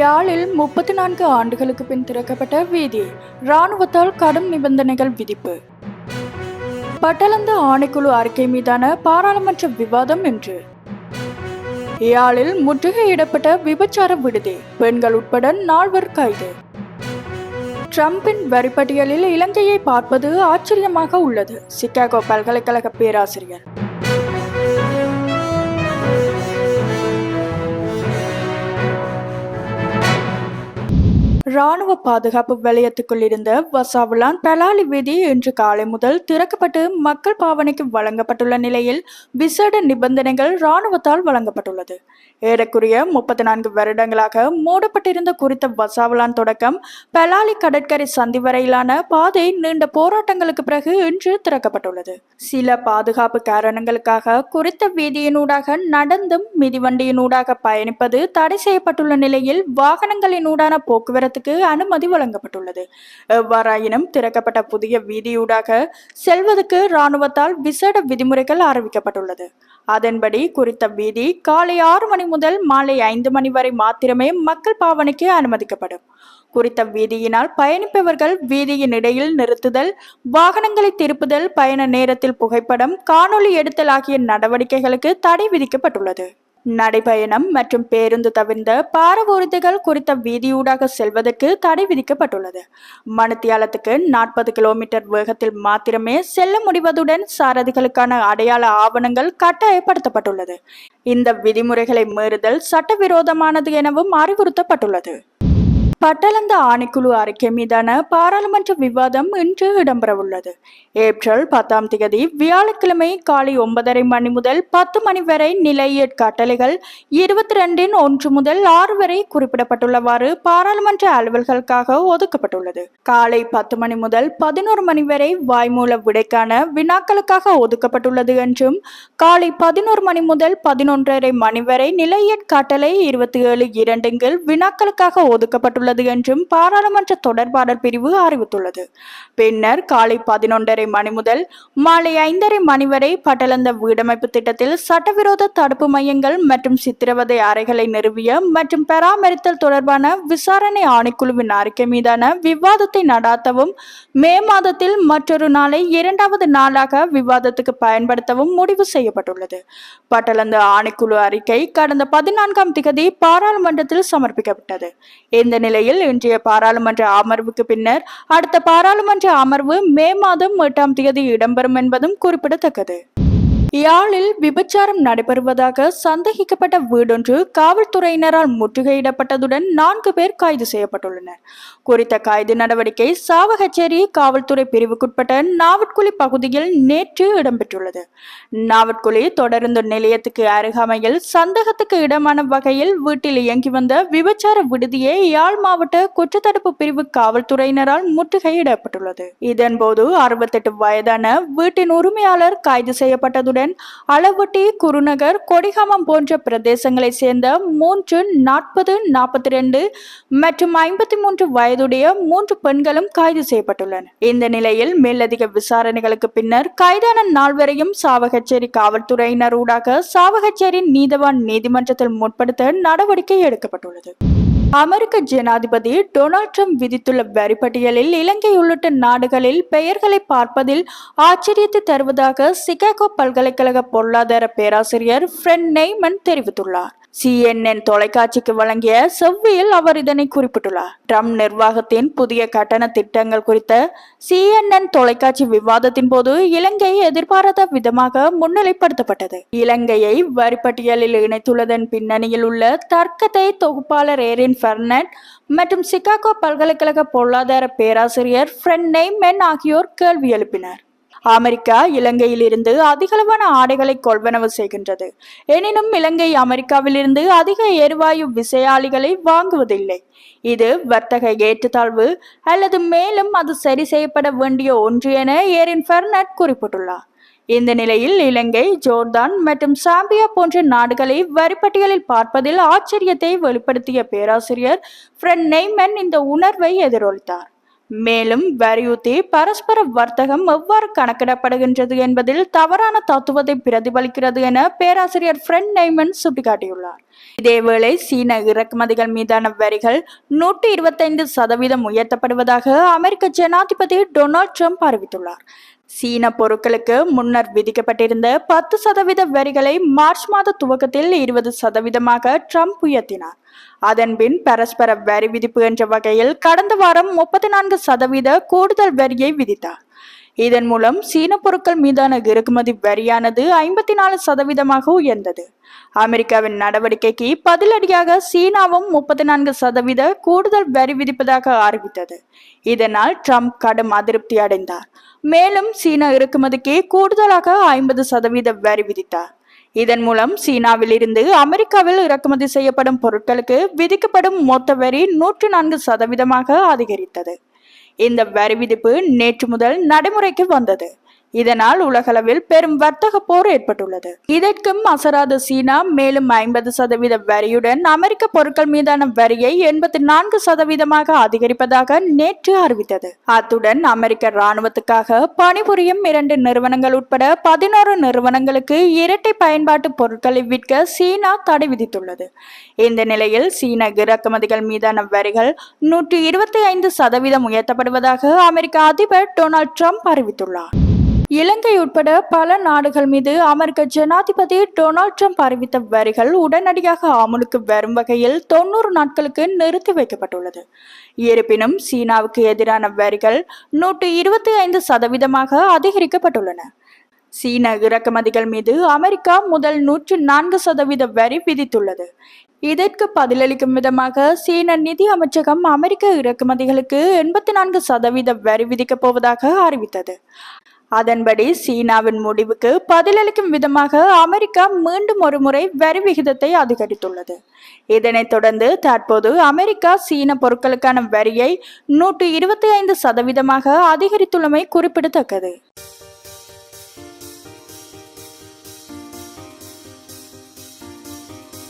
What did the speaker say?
யாழில் முப்பத்தி நான்கு ஆண்டுகளுக்கு பின் திறக்கப்பட்ட வீதி இராணுவத்தால் கடும் நிபந்தனைகள் விதிப்பு. பட்டலந்த ஆணைக்குழு அறிக்கை மீதான பாராளுமன்ற விவாதம் என்று யாழில் முற்றுகையிடப்பட்ட விபச்சார விடுதி பெண்கள் உட்பட நால்வர் கைது. ட்ரம்பின் வரிப்பட்டியலில் இலங்கையை பார்ப்பது ஆச்சரியமாக உள்ளது சிக்காகோ பல்கலைக்கழக பேராசிரியர். ராணுவ பாதுகாப்பு வலயத்துக்குள் இருந்த வசாவுலான் பலாலி வீதி இன்று காலை முதல் திறக்கப்பட்டு மக்கள் பாவனைக்கு வழங்கப்பட்டுள்ள நிலையில் விசேட நிபந்தனைகள் ராணுவத்தால் வழங்கப்பட்டுள்ளது. ஏறக்குறைய முப்பத்தி நான்கு வருடங்களாக மூடப்பட்டிருந்த குறித்த வசாவுலான் தொடக்கம் பலாலி கடற்கரை சந்தி வரையிலான பாதை நீண்ட போராட்டங்களுக்கு பிறகு இன்று திறக்கப்பட்டுள்ளது. சில பாதுகாப்பு காரணங்களுக்காக குறித்த வீதியினூடாக நடந்தும் மிதிவண்டியினூடாக பயணிப்பது தடை செய்யப்பட்டுள்ள நிலையில் வாகனங்களினூடான போக்குவரத்துக்கு அனுமதி வழங்கப்பட்டுள்ளது. எவ்வாறாயினும் திறக்கப்பட்ட புதிய வீதியூடாக செல்வதற்கு இராணுவத்தால் விசேட விதிமுறைகள் அறிவிக்கப்பட்டுள்ளது. அதன்படி குறித்த வீதி காலை ஆறு மணி முதல் மாலை ஐந்து மணி வரை மாத்திரமே மக்கள் பாவனைக்கு அனுமதிக்கப்படும். குறித்த வீதியினால் பயணிப்பவர்கள் வீதியின் இடையில் நிறுத்துதல் வாகனங்களை திருப்புதல் பயண நேரத்தில் புகைப்படம் காணொளி எடுத்தல் ஆகிய நடவடிக்கைகளுக்கு தடை விதிக்கப்பட்டுள்ளது. நடைபயணம் மற்றும் பேருந்து தவிர்ந்த பாரவூர்திகள் குறித்த வீதியூடாக செல்வதற்கு தடை விதிக்கப்பட்டுள்ளது. மணித்தியாலத்துக்கு நாற்பது கிலோமீட்டர் வேகத்தில் மாத்திரமே செல்ல முடிவதுடன் சாரதிகளுக்கான அடையாள ஆவணங்கள் கட்டாயப்படுத்தப்பட்டுள்ளது. இந்த விதிமுறைகளை மீறுதல் சட்டவிரோதமானது எனவும் அறிவுறுத்தப்பட்டுள்ளது. பட்டளந்த ஆணைக்குழு அறிக்கை மீதான பாராளுமன்ற விவாதம் இன்று இடம்பெறவுள்ளது. ஏப்ரல் பத்தாம் தேதி வியாழக்கிழமை காலை ஒன்பதரை மணி முதல் பத்து மணி வரை நிலையற் கட்டளைகள் இருபத்தி ரெண்டின் ஒன்று முதல் ஆறு வரை குறிப்பிடப்பட்டுள்ளவாறு பாராளுமன்ற அலுவல்களுக்காக ஒதுக்கப்பட்டுள்ளது. காலை பத்து மணி முதல் பதினோரு மணி வரை வாய்மூல விடைக்கான வினாக்களுக்காக ஒதுக்கப்பட்டுள்ளது என்றும் காலை பதினோரு மணி முதல் பதினொன்றரை மணி வரை நிலையற் கட்டளை இருபத்தி ஏழு இரண்டுங்கள் வினாக்களுக்காக ஒதுக்கப்பட்டுள்ளது என்றும் பாராளுமன்ற தொடர்பாளர் பிரிவு அறிவித்துள்ளது. பின்னர் காலை பதினொன்றரை மணி முதல் மாலை ஐந்தரை மணி வரை பட்டலந்த வீடமைப்பு திட்டத்தில் சட்டவிரோத தடுப்பு மையங்கள் மற்றும் சித்திரவதை அறைகளை நிறுவிய மற்றும் பராமரித்தல் தொடர்பான விசாரணை ஆணைக்குழுவின் அறிக்கை மீதான விவாதத்தை நடாத்தவும் மே மாதத்தில் மற்றொரு நாளை இரண்டாவது நாளாக விவாதத்துக்கு பயன்படுத்தவும் முடிவு செய்யப்பட்டுள்ளது. பட்டலந்து ஆணைக்குழு அறிக்கை கடந்த பதினான்காம் திகதி பாராளுமன்றத்தில் சமர்ப்பிக்கப்பட்டது. இந்த நிலையில் இன்றைய பாராளுமன்ற அமர்வுக்கு பின்னர் அடுத்த பாராளுமன்ற அமர்வு மே மாதம் எட்டாம் தேதி இடம்பெறும் என்பதும் குறிப்பிடத்தக்கது. யாழில் விபச்சாரம் நடைபெறுவதாக சந்தேகிக்கப்பட்ட வீடொன்று காவல்துறையினரால் முற்றுகையிடப்பட்டதுடன் நான்கு பேர் கைது செய்யப்பட்டுள்ளனர். குறித்த கைது நடவடிக்கை சாவகச்சேரி காவல்துறை பிரிவுக்குட்பட்ட நாவட்குழி பகுதியில் நேற்று இடம்பெற்றுள்ளது. நாவட்குழி தொடருந்து நிலையத்துக்கு அருகாமையில் சந்தேகத்துக்கு இடமான வகையில் வீட்டில் இயங்கி வந்த விபச்சார விடுதியை யாழ் மாவட்ட குற்றத்தடுப்பு பிரிவு காவல்துறையினரால் முற்றுகையிடப்பட்டுள்ளது. இதன்போது அறுபத்தெட்டு வயதான வீட்டின் உரிமையாளர் கைது செய்யப்பட்டதுடன் அளவட்டி குருநகர் கொடிகாமம் போன்ற பிரதேசங்களைச் சேர்ந்த மூன்று நாற்பது நாற்பத்தி ரெண்டு மற்றும் ஐம்பத்தி மூன்று வயதுடைய மூன்று பெண்களும் கைது செய்யப்பட்டுள்ளனர் இந்த நிலையில் மேலதிக விசாரணைகளுக்கு பின்னர் கைதான நால்வரையும் சாவகச்சேரி காவல்துறையினர் ஊடாக சாவகச்சேரி நீதவான் நீதிமன்றத்தில் முற்படுத்த நடவடிக்கை எடுக்கப்பட்டுள்ளது. அமெரிக்க ஜனாதிபதி டொனால்ட் ட்ரம்ப் விதித்துள்ள வரி பட்டியலில் இலங்கை உள்ளிட்ட நாடுகளில் பெயர்களை பார்ப்பதில் ஆச்சரியத்தை தருவதாக சிகாகோ பல்கலைக்கழக பொருளாதார பேராசிரியர் ஃப்ரெண்ட் நெய்மன் தெரிவித்துள்ளார். சிஎன்என் தொலைக்காட்சிக்கு வழங்கிய செவ்வியில் அவர் இதனை குறிப்பிட்டுள்ளார். ட்ரம்ப் நிர்வாகத்தின் புதிய கட்டண திட்டங்கள் குறித்த சிஎன்என் தொலைக்காட்சி விவாதத்தின் போது இலங்கை எதிர்பாராத விதமாக முன்னிலைப்படுத்தப்பட்டது. இலங்கையை வரிப்பட்டியலில் இணைத்துள்ளதன் பின்னணியில் உள்ள தர்க்கத்தை தொகுப்பாளர் ஏரின் ஃபெர்னட் மற்றும் சிகாகோ பல்கலைக்கழக பொருளாதார பேராசிரியர் ஃப்ரெண்ட் நெய்மென் ஆகியோர் கேள்வி எழுப்பினர். அமெரிக்கா இலங்கையிலிருந்து அதிகளவான ஆடைகளை கொள்வனவு செய்கின்றது. எனினும் இலங்கை அமெரிக்காவிலிருந்து அதிக எரிவாயு விசையாளிகளை வாங்குவதில்லை. இது வர்த்தக ஏற்றுத்தாழ்வு அல்லது மேலும் அது சரி செய்யப்பட வேண்டிய ஒன்று என ஏரின் பெர்னட் குறிப்பிட்டுள்ளார். இந்த நிலையில் இலங்கை ஜோர்தான் மற்றும் சாம்பியா போன்ற நாடுகளை வரிப்பட்டியலில் பார்ப்பதில் ஆச்சரியத்தை வெளிப்படுத்திய பேராசிரியர் ஃப்ரெண்ட் நெய்மன் இந்த உணர்வை எதிரொலித்தார். மேலும் வரியுத்தி பரஸ்பர வர்த்தகம் எவ்வாறு கணக்கிடப்படுகின்றது என்பதில் தவறான தத்துவத்தை பிரதிபலிக்கிறது என பேராசிரியர் ஃப்ரெண்ட் நெய்மன் சுட்டிக்காட்டியுள்ளார். இதேவேளை சீன இறக்குமதிகள் மீதான வரிகள் நூற்றி இருபத்தைந்து சதவீதம் உயர்த்தப்படுவதாக அமெரிக்க ஜனாதிபதி டொனால்ட் ட்ரம்ப் அறிவித்துள்ளார். சீன பொருட்களுக்கு முன்னர் விதிக்கப்பட்டிருந்த பத்து சதவீத வரிகளை மார்ச் மாத துவக்கத்தில் இருபது சதவீதமாக ட்ரம்ப் உயர்த்தினார். அதன்பின் பரஸ்பர வரி விதிப்பு என்ற வகையில் கடந்த வாரம் முப்பத்தி நான்கு சதவீத கூடுதல் வரியை விதித்தார். இதன் மூலம் சீன பொருட்கள் மீதான இறக்குமதி வரியானது ஐம்பத்தி நாலு சதவீதமாக உயர்ந்தது. அமெரிக்காவின் நடவடிக்கைக்கு பதிலடியாக சீனாவும் முப்பத்தி நான்கு சதவீத கூடுதல் வரி விதிப்பதாக அறிவித்தது. இதனால் ட்ரம்ப் கடும் அதிருப்தி அடைந்தார். மேலும் சீனா இறக்குமதிக்கு கூடுதலாக ஐம்பது சதவீத வரி விதித்தார். இதன் மூலம் சீனாவில் இருந்து அமெரிக்காவில் இறக்குமதி செய்யப்படும் பொருட்களுக்கு விதிக்கப்படும் மொத்த வரி நூற்று நான்கு சதவீதமாக அதிகரித்தது. இந்த வரி விதிப்பு நேற்று முதல் நடைமுறைக்கு வந்தது. இதனால் உலகளவில் பெரும் வர்த்தக போர் ஏற்பட்டுள்ளது. இதற்கும் அசராத சீனா மேலும் ஐம்பது சதவீத வரியுடன் அமெரிக்க பொருட்கள் மீதான வரியை எண்பத்தி நான்கு சதவீதமாக அதிகரிப்பதாக நேற்று அறிவித்தது. அத்துடன் அமெரிக்க இராணுவத்துக்காக பணிபுரியும் இரண்டு நிறுவனங்கள் உட்பட பதினோரு நிறுவனங்களுக்கு இரட்டை பயன்பாட்டு பொருட்களை விற்க சீனா தடை விதித்துள்ளது. இந்த நிலையில் சீன இறக்குமதிகள் மீதான வரிகள் நூற்றி இருபத்தி ஐந்து சதவீதம் உயர்த்தப்படுவதாக அமெரிக்க அதிபர் டொனால்ட் ட்ரம்ப் அறிவித்துள்ளார். இலங்கை உட்பட பல நாடுகள் மீது அமெரிக்க ஜனாதிபதி டொனால்ட் ட்ரம்ப் அறிவித்த வரிகள் உடனடியாக அமுலுக்கு வரும் வகையில் தொண்ணூறு நாட்களுக்கு நிறுத்தி வைக்கப்பட்டுள்ளது. இருப்பினும் சீனாவுக்கு எதிரான வரிகள் நூற்று இருபத்தி ஐந்து சதவீதமாக அதிகரிக்கப்பட்டுள்ளன. சீன இறக்குமதிகள் மீது அமெரிக்கா முதல் நூற்று நான்கு சதவீத வரி விதித்துள்ளது. இதற்கு பதிலளிக்கும் விதமாக சீன நிதி அமைச்சகம் அமெரிக்க இறக்குமதிகளுக்கு எண்பத்தி நான்கு சதவீத வரி விதிக்கப் போவதாக அறிவித்தது. அதன்படி சீனாவின் முடிவுக்கு பதிலளிக்கும் விதமாக அமெரிக்கா மீண்டும் ஒரு முறை வரி விகிதத்தை அதிகரித்துள்ளது. இதனைத் தொடர்ந்து தற்போது அமெரிக்கா சீன பொருட்களுக்கான வரியை நூற்று இருபத்தி ஐந்து சதவீதமாக அதிகரித்துள்ளமை குறிப்பிடத்தக்கது.